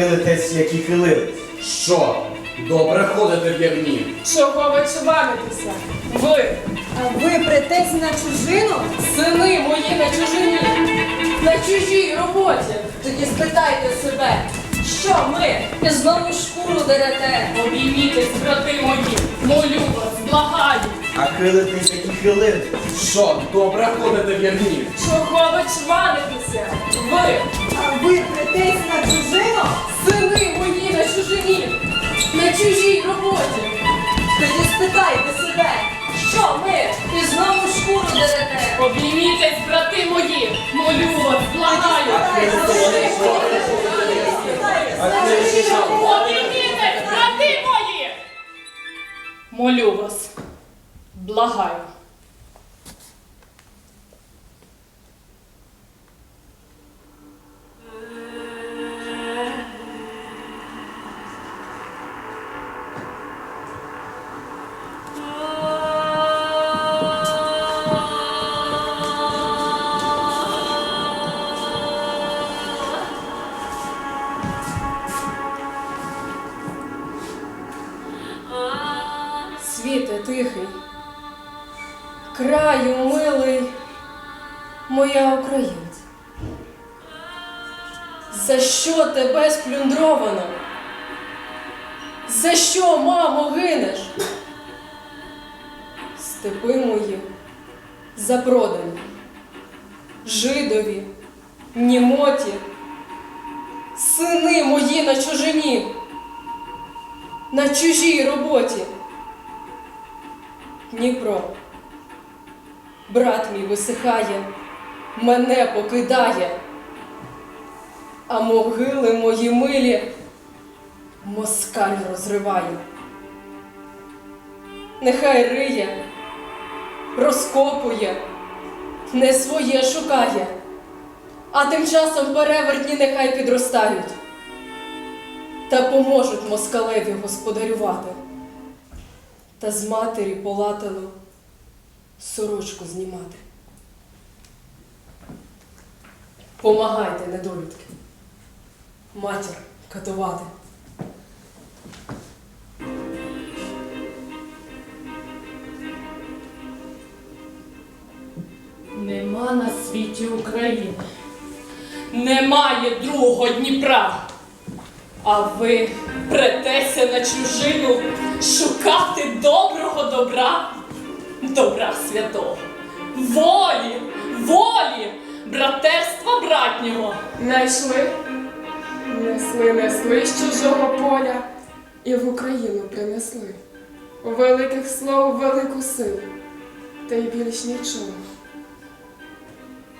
хилитесь, як і хилились. Що? Добре ходите в ярні. Чого ви чванитеся? Ви, А ви претесь на чужину? сини мої на чужині, на чужій роботі. Тоді спитайте себе, що ми і знову шкуру дерете? Обіймітесь, брати мої, молю вас, благаю. А хилитесь, як і хилились. Що? Добре ходите в ярні. Чого ви чванитеся? Ви, ви претесь на чужину? сини мої на чужині, на чужій роботі. Тоді спитайте себе, що ми і знову шкуру дерете? Обіймітесь, брати мої, молю вас, благаю. Обіймітесь, брати мої. Молю вас, благаю. Тихий, краю милий, моя українця. За що тебе сплюндровано? За що, мамо, гинеш? Степи мої запродані, жидові, німоті, сини мої на чужині, на чужій роботі. Дніпро. Брат мій висихає, мене покидає, а могили мої милі москаль розриває. Нехай риє, розкопує, не своє шукає, а тим часом перевертні нехай підростають та поможуть москалеві господарювати та з матері полатило сорочку знімати. Помагайте, недолюдки, матір катувати. Нема на світі України, немає другого Дніпра. А ви претеся на чужину шукати доброго добра, добра святого, волі, волі, братерства братнього. Найшли, несли, несли з чужого поля і в Україну принесли. У великих слов велику силу, та й більш нічого.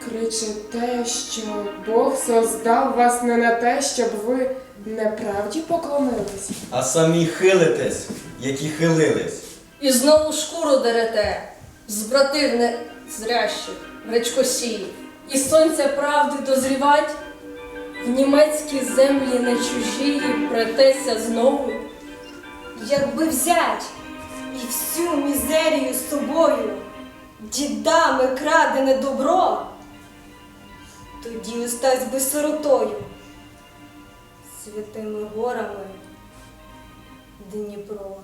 Кричите, що Бог создав вас не на те, щоб ви неправді поклонились. А самі хилитесь, як і хилились. І знову шкуру дерете з братів незрящих, гречкосіїв. І сонця правди дозрівать, в німецькі землі не чужії претеся знову. Якби взять і всю мізерію з собою, дідами крадене добро, тоді остась би сиротою, святими горами Дніпро.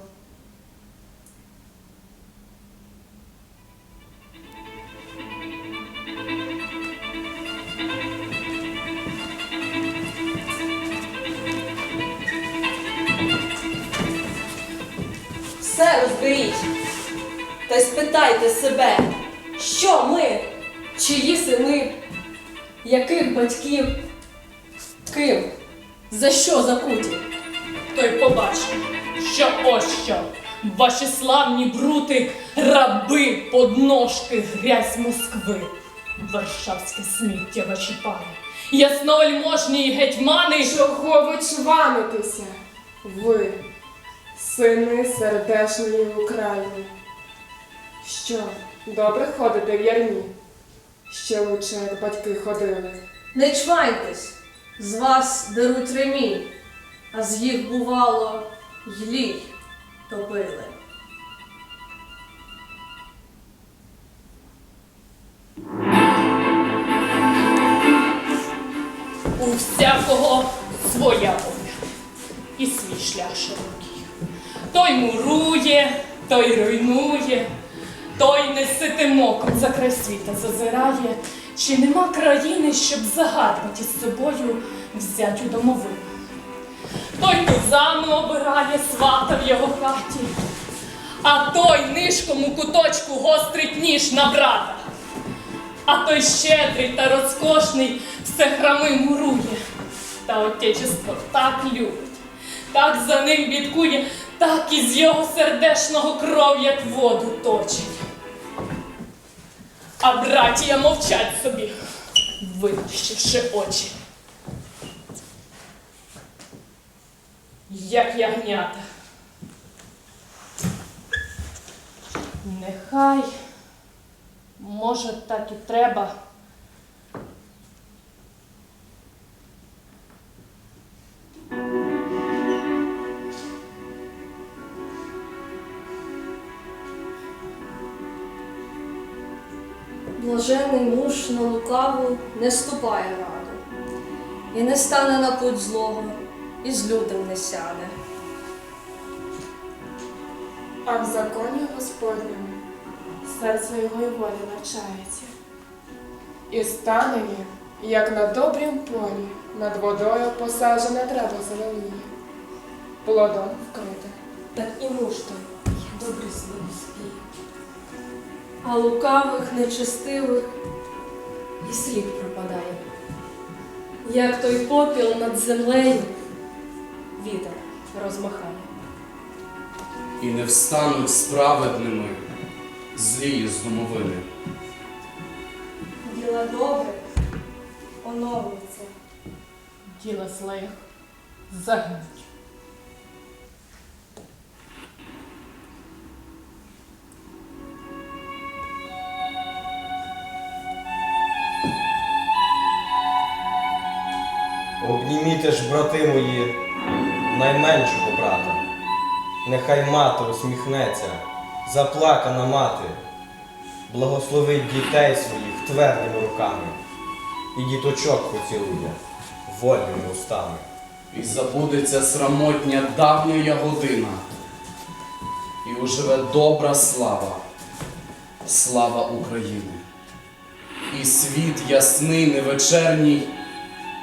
Все. Та й спитайте себе, що ми, чиї сини, яких батьків, ким, за що закуті? Той побачить, що ось що. Ваші славні брути, раби, подножки, грязь Москви. Варшавське сміття ваші пани. Ясновельможні гетьмани. Чого ви чванитеся? Ви, сини сердешної України. Що, добре ходите в ярмі? Ще лучше, як батьки ходили. Не чваньтесь, з вас деруть ремінь, а з їх бувало й лій топили. У всякого своя поміж. і свій шлях широкий. Той мурує, той руйнує, той неситим оком за край світа зазирає, чи нема країни, щоб загарбати з собою взять у домовину. Той козану обирає свата в його хаті, а той нишком у куточку гострить ніж на брата. А той щедрий та розкошний все храми мурує, та отечество так любить, так за ним бідкує, так із його сердешного кров, як воду точить. А братія мовчать собі, витріщивши очі. Як ягнята. Нехай, може, так і треба. Блажений муж на лукаву не ступає раду, і не стане на путь злого, і з лютим не сяде. А в законі Господньому серце його й волі навчається. І стане він, як на добрім полі, над водою посаджене дерево зеленіє, плодом вкрите. Так і муж той, я добре слово спіє. А лукавих, нечестивих і слід пропадає. Як той попіл над землею вітер розмахає. І не встануть справедними злії з домовини. Діла добре, оновиться. Діла злих загинуть. Ж, брати мої, найменшого брата. Нехай мати усміхнеться, заплакана мати, благословить дітей своїх твердими руками і діточок поцілує вольними устами. І забудеться срамотня давньоя година, і уживе добра слава, слава України. І світ ясний невечерній